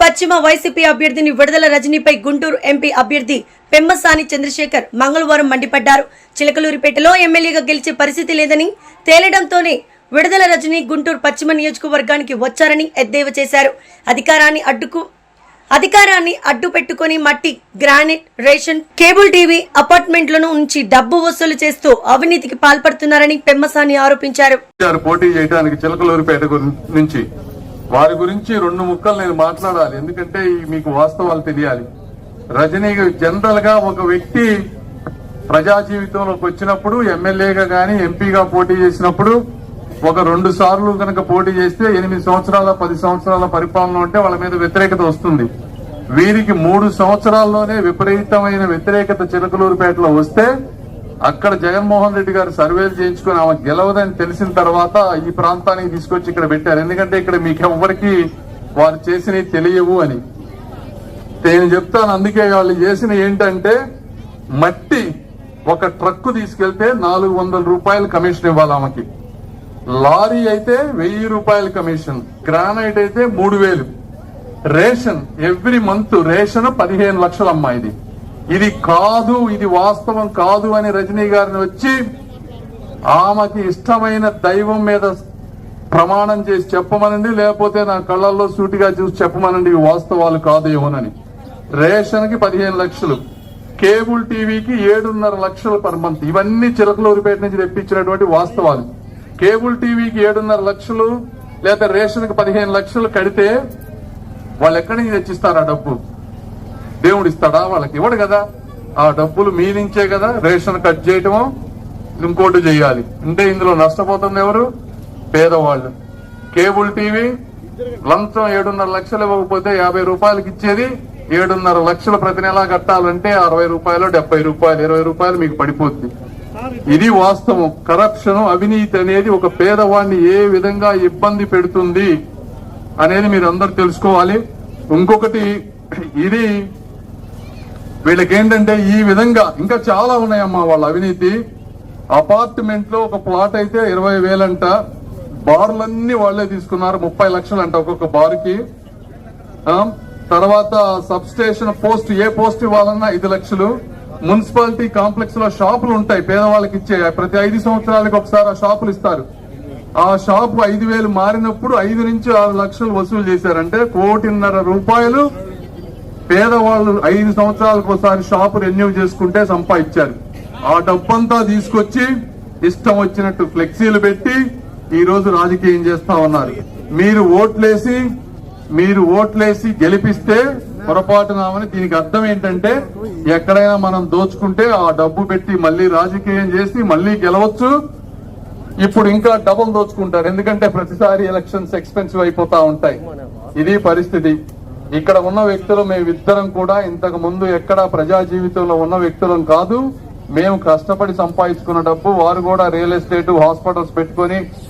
పశ్చిమ వైసీపీ అభ్యర్థిని విడుదల రజనీపై గుంటూరు ఎంపీ అభ్యర్థి పెమ్మసాని చంద్రశేఖర్ మంగళవారం మండిపడ్డారు. చిలకలూరిపేటలో ఎమ్మెల్యేగా గెలిచే పరిస్థితి లేదని తేలడంతోనే విడుదల రజని గుంటూరు పశ్చిమ నియోజకవర్గానికి వచ్చారని ఎద్దేవా చేశారు. అధికారాన్ని అడ్డుకు అధికారాన్ని అడ్డు పెట్టుకుని మట్టి గ్రానైట్ రేషన్ కేబుల్ టీవీ అపార్ట్మెంట్లను ఉంచి డబ్బు వసూలు చేస్తూ అవినీతికి పాల్పడుతున్నారని పెమ్మసాని ఆరోపించారు. పోటీ చేయడానికి చిలకలూరిపేట నుంచి వారి గురించి రెండు ముక్కలు నేను మాట్లాడాలి. ఎందుకంటే ఈ మీకు వాస్తవాలు తెలియాలి. రజనీ జనరల్గా ఒక వ్యక్తి ప్రజా జీవితంలోకి వచ్చినప్పుడు ఎమ్మెల్యేగా గాని ఎంపీగా పోటీ చేసినప్పుడు ఒక రెండు సార్లు కనుక పోటీ చేస్తే ఎనిమిది సంవత్సరాల పది సంవత్సరాల పరిపాలన ఉంటే వాళ్ళ మీద వ్యతిరేకత వస్తుంది. వీరికి మూడు సంవత్సరాల్లోనే విపరీతమైన వ్యతిరేకత చిలకలూరుపేటలో వస్తే అక్కడ జగన్మోహన్ రెడ్డి గారు సర్వేలు చేయించుకుని ఆమె గెలవదని తెలిసిన తర్వాత ఈ ప్రాంతానికి తీసుకొచ్చి ఇక్కడ పెట్టారు. ఎందుకంటే ఇక్కడ మీకు ఎవరికి వారు చేసినవి తెలియవు అని. నేను చెప్తాను అందుకే వాళ్ళు చేసిన ఏంటంటే మట్టి ఒక ట్రక్కు తీసుకెళ్తే నాలుగు వందల రూపాయలు కమిషన్ ఇవ్వాలి ఆమెకి. లారీ అయితే వెయ్యి రూపాయల కమిషన్ గ్రానైట్ అయితే మూడు వేలు. రేషన్ ఎవ్రీ మంత్ రేషన్ పదిహేను లక్షలు అమ్మా ఇది. ఇది కాదు ఇది వాస్తవం కాదు అని రజనీ గారిని వచ్చి ఆమెకి ఇష్టమైన దైవం మీద ప్రమాణం చేసి చెప్పమనండి లేకపోతే నా కళ్ళల్లో సూటిగా చూసి చెప్పమనండి ఇవి వాస్తవాలు కాదు ఏమోనని రేషన్కి పదిహేను లక్షలు కేబుల్ టీవీకి ఏడున్నర లక్షలు పర్ మంత్ ఇవన్నీ చిలకలూరిపేట నుంచి తెప్పించినటువంటి వాస్తవాలు. కేబుల్ టీవీకి ఏడున్నర లక్షలు లేదా రేషన్కి పదిహేను లక్షలు కడితే వాళ్ళు ఎక్కడి నుంచి తెచ్చిస్తారు ఆ డబ్బు? దేవుడు ఇస్తాడా? వాళ్ళకి ఇవ్వడు కదా. ఆ డబ్బులు మీ నుంచే కదా. రేషన్ కట్ చేయటమో ఇంకోటి చేయాలి. అంటే ఇందులో నష్టపోతుంది ఎవరు? పేదవాళ్ళు. కేబుల్ టీవీ లంచం ఏడున్నర లక్షలు ఇవ్వకపోతే యాభై రూపాయలకి ఇచ్చేది ఏడున్నర లక్షలు ప్రతి నెలా కట్టాలంటే అరవై రూపాయలు డెబ్బై రూపాయలు ఇరవై రూపాయలు మీకు పడిపోతుంది ఇది వాస్తవం. కరప్షన్ అవినీతి అనేది ఒక పేదవాడిని ఏ విధంగా ఇబ్బంది పెడుతుంది అనేది మీరు అందరు తెలుసుకోవాలి. ఇంకొకటి ఇది వీళ్ళకి ఏంటంటే ఈ విధంగా ఇంకా చాలా ఉన్నాయమ్మా వాళ్ళ అవినీతి. అపార్ట్మెంట్లో ఒక ప్లాట్ అయితే ఇరవై వేలంట. బార్లన్నీ వాళ్ళే తీసుకున్నారు ముప్పై లక్షలు అంట ఒక్కొక్క బార్కి. తర్వాత సబ్ స్టేషన్ పోస్ట్ ఏ పోస్ట్ ఇవ్వాలన్నా ఐదు లక్షలు. మున్సిపాలిటీ కాంప్లెక్స్లో షాపులు ఉంటాయి పేదవాళ్ళకి ఇచ్చే. ప్రతి ఐదు సంవత్సరాలకు ఒకసారి ఆ షాపులు ఇస్తారు. ఆ షాపు ఐదు వేలు మారినప్పుడు ఐదు నుంచి ఆరు లక్షలు వసూలు చేశారంటే కోటిన్నర రూపాయలు పేదవాళ్ళు ఐదు సంవత్సరాలకు ఒకసారి షాపు రెన్యూ చేసుకుంటే సంపాదించారు. ఆ డబ్బంతా తీసుకొచ్చి ఇష్టం వచ్చినట్టు ఫ్లెక్సీలు పెట్టి ఈ రోజు రాజకీయం చేస్తా ఉన్నారు. మీరు ఓట్లేసి మీరు ఓట్లేసి గెలిపిస్తే పొరపాటునామని దీనికి అర్థం ఏంటంటే ఎక్కడైనా మనం దోచుకుంటే ఆ డబ్బు పెట్టి మళ్ళీ రాజకీయం చేసి మళ్ళీ గెలవచ్చు. ఇప్పుడు ఇంకా డబుల్ దోచుకుంటారు. ఎందుకంటే ప్రతిసారి ఎలక్షన్స్ ఎక్స్పెన్సివ్ అయిపోతా ఉంటాయి. ఇది పరిస్థితి. ఇక్కడ ఉన్న వ్యక్తులు మేమిద్దరం కూడా ఇంతకు ముందు ఎక్కడ ప్రజా జీవితంలో ఉన్న వ్యక్తులం కాదు. మేము కష్టపడి సంపాదించుకున్న డబ్బు వారు కూడా రియల్ ఎస్టేట్ హాస్పిటల్స్ పెట్టుకొని